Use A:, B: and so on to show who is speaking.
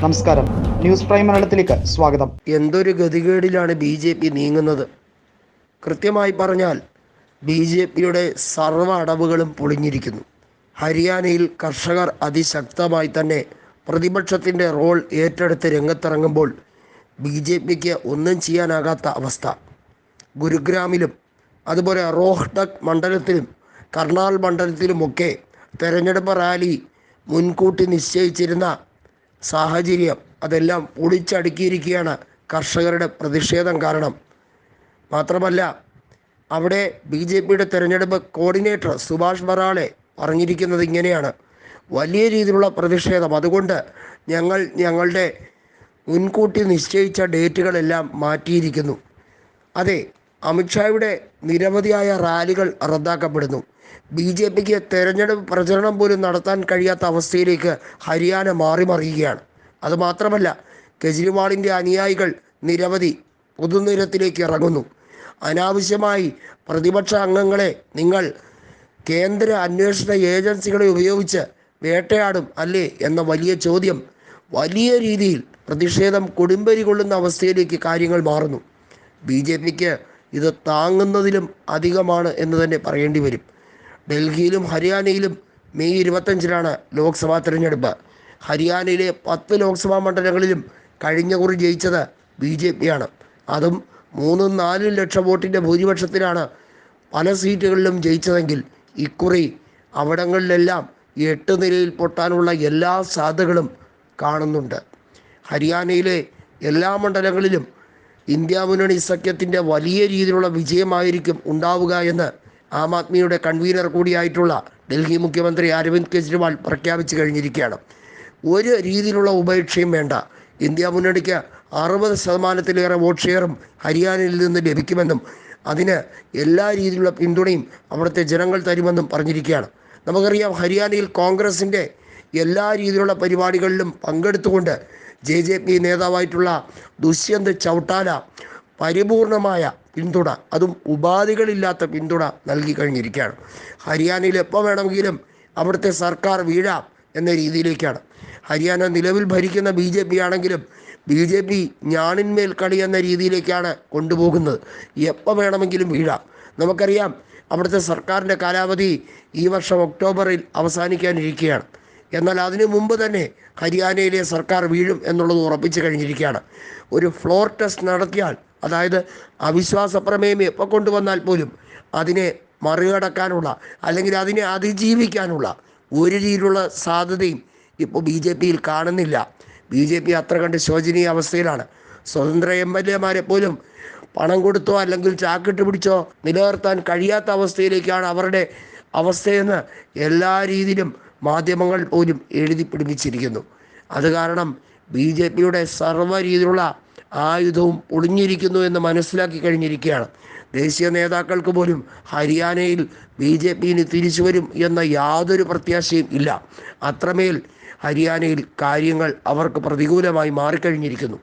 A: നമസ്കാരം. News prime മലയാളത്തിലേക്ക് സ്വാഗതം.
B: എന്തൊരു ഗതികേടിലാണ് ബി ജെ പി നീങ്ങുന്നത്? കൃത്യമായി പറഞ്ഞാൽ ബി ജെ പിയുടെ സർവ അടവുകളും പൊളിഞ്ഞിരിക്കുന്നു. ഹരിയാനയിൽ കർഷകർ അതിശക്തമായി തന്നെ പ്രതിപക്ഷത്തിന്റെ റോൾ ഏറ്റെടുത്ത് രംഗത്തിറങ്ങുമ്പോൾ ബി ജെ പിക്ക് ഒന്നും ചെയ്യാനാകാത്ത അവസ്ഥ. ഗുരുഗ്രാമിലും അതുപോലെ റോഹ്ടക് മണ്ഡലത്തിലും കർണാൽ മണ്ഡലത്തിലുമൊക്കെ തെരഞ്ഞെടുപ്പ് റാലി മുൻകൂട്ടി നിശ്ചയിച്ചിരുന്ന സാഹചര്യം അതെല്ലാം പൊളിച്ചടുക്കിയിരിക്കുകയാണ് കർഷകരുടെ പ്രതിഷേധം കാരണം. മാത്രമല്ല അവിടെ ബി ജെ പിയുടെ തെരഞ്ഞെടുപ്പ് കോർഡിനേറ്റർ സുഭാഷ് ബറാളെ പറഞ്ഞിരിക്കുന്നത് ഇങ്ങനെയാണ്. വലിയ രീതിയിലുള്ള പ്രതിഷേധം. അതുകൊണ്ട് ഞങ്ങൾ ഞങ്ങളുടെ മുൻകൂട്ടി നിശ്ചയിച്ച ഡേറ്റുകളെല്ലാം മാറ്റിയിരിക്കുന്നു. അതെ അമിത്ഷായുടെ നിരവധിയായ റാലികൾ റദ്ദാക്കപ്പെടുന്നു. ബി ജെ പിക്ക് തെരഞ്ഞെടുപ്പ് പ്രചരണം പോലും നടത്താൻ കഴിയാത്ത അവസ്ഥയിലേക്ക് ഹരിയാന മാറി മറിയുകയാണ് അതുമാത്രമല്ല കെജ്രിവാളിന്റെ അനുയായികൾ നിരവധി പൊതുനിരത്തിലേക്ക് ഇറങ്ങുന്നു. അനാവശ്യമായി പ്രതിപക്ഷ അംഗങ്ങളെ നിങ്ങൾ കേന്ദ്ര അന്വേഷണ ഏജൻസികളെ ഉപയോഗിച്ച് വേട്ടയാടും അല്ലേ എന്ന വലിയ ചോദ്യം വലിയ രീതിയിൽ പ്രതിഷേധം കൊടുമ്പരി കൊള്ളുന്ന അവസ്ഥയിലേക്ക് കാര്യങ്ങൾ മാറുന്നു. ബി ജെ പിക്ക് ഇത് താങ്ങുന്നതിലും അധികമാണ് എന്ന് തന്നെ പറയേണ്ടി വരും. ഡൽഹിയിലും ഹരിയാനയിലും മെയ് ഇരുപത്തഞ്ചിനാണ് ലോക്സഭാ തിരഞ്ഞെടുപ്പ്. ഹരിയാനയിലെ പത്ത് ലോക്സഭാ മണ്ഡലങ്ങളിലും കഴിഞ്ഞ കുറി ജയിച്ചത് ബി ജെ പിയാണ്. അതും മൂന്നും നാലും ലക്ഷം വോട്ടിന്റെ ഭൂരിപക്ഷത്തിലാണ് പല സീറ്റുകളിലും ജയിച്ചതെങ്കിൽ ഇക്കുറി അവിടങ്ങളിലെല്ലാം എട്ട് നിലയിൽ പൊട്ടാനുള്ള എല്ലാ സാധ്യതകളും കാണുന്നുണ്ട്. ഹരിയാനയിലെ എല്ലാ മണ്ഡലങ്ങളിലും ഇന്ത്യ മുന്നണി സഖ്യത്തിന്റെ വലിയ രീതിയിലുള്ള വിജയമായിരിക്കും ഉണ്ടാവുക എന്ന് ആം ആദ്മിയുടെ കൺവീനർ കൂടിയായിട്ടുള്ള ഡൽഹി മുഖ്യമന്ത്രി അരവിന്ദ് കെജ്രിവാൾ പ്രഖ്യാപിച്ചു കഴിഞ്ഞിരിക്കുകയാണ്. ഒരു രീതിയിലുള്ള ഉപേക്ഷയും വേണ്ട. ഇന്ത്യ മുന്നണിക്ക് അറുപത് ശതമാനത്തിലേറെ വോട്ട് ഷെയറും ഹരിയാനയിൽ നിന്ന് ലഭിക്കുമെന്നും അതിന് എല്ലാ രീതിയിലുള്ള പിന്തുണയും അവിടുത്തെ ജനങ്ങൾ തരുമെന്നും പറഞ്ഞിരിക്കുകയാണ്. നമുക്കറിയാം ഹരിയാനയിൽ കോൺഗ്രസിന്റെ എല്ലാ രീതിയിലുള്ള പരിപാടികളിലും പങ്കെടുത്തുകൊണ്ട് ജെ ജെ പി നേതാവായിട്ടുള്ള ദുഷ്യന്ത് ചൗട്ടാല പരിപൂർണമായ പിന്തുണ. അതും ഉപാധികളില്ലാത്ത പിന്തുണ നൽകി കഴിഞ്ഞിരിക്കുകയാണ്. ഹരിയാനയിൽ എപ്പോൾ വേണമെങ്കിലും അവിടുത്തെ സർക്കാർ വീഴാം എന്ന രീതിയിലേക്കാണ്. ഹരിയാന നിലവിൽ ഭരിക്കുന്ന ബി ജെ പി ആണെങ്കിലും ബി ജെ പി ഞാണിന്മേൽ കളി എന്ന രീതിയിലേക്കാണ് കൊണ്ടുപോകുന്നത്. എപ്പോൾ വേണമെങ്കിലും വീഴാം. നമുക്കറിയാം അവിടുത്തെ സർക്കാരിന്റെ കാലാവധി ഈ വർഷം ഒക്ടോബറിൽ അവസാനിക്കാനിരിക്കുകയാണ്. എന്നാൽ അതിനു മുമ്പ് തന്നെ ഹരിയാനയിലെ സർക്കാർ വീഴും എന്നുള്ളത് ഉറപ്പിച്ചു കഴിഞ്ഞിരിക്കുകയാണ്. ഒരു ഫ്ലോർ ടെസ്റ്റ് നടത്തിയാൽ അതായത് അവിശ്വാസ പ്രമേയം എപ്പോൾ കൊണ്ടുവന്നാൽ പോലും അതിനെ മറികടക്കാനുള്ള അല്ലെങ്കിൽ അതിനെ അതിജീവിക്കാനുള്ള ഒരു രീതിയിലുള്ള സാധ്യതയും ഇപ്പോൾ ബി ജെ പിയിൽ കാണുന്നില്ല. ബി ജെ പി അത്ര കണ്ട് ശോചനീയ അവസ്ഥയിലാണ്. സ്വതന്ത്ര എം എൽ എമാരെ പോലും പണം കൊടുത്തോ അല്ലെങ്കിൽ ചാക്കിട്ട് പിടിച്ചോ നിലനിർത്താൻ കഴിയാത്ത അവസ്ഥയിലേക്കാണ് അവരുടെ അവസ്ഥയെന്ന് എല്ലാ രീതിയിലും മാധ്യമങ്ങൾ പോലും എഴുതി പിടിപ്പിച്ചിരിക്കുന്നു. അത് കാരണം ബി ജെ പിയുടെ സർവ രീതിയിലുള്ള ആയുധവും ഒളിഞ്ഞിരിക്കുന്നു എന്ന് മനസ്സിലാക്കി കഴിഞ്ഞിരിക്കുകയാണ്. ദേശീയ നേതാക്കൾക്ക് പോലും ഹരിയാനയിൽ ബി ജെ പിന് തിരിച്ചു വരും എന്ന യാതൊരു പ്രത്യാശയും ഇല്ല. അത്രമേൽ ഹരിയാനയിൽ കാര്യങ്ങൾ അവർക്ക് പ്രതികൂലമായി മാറിക്കഴിഞ്ഞിരിക്കുന്നു.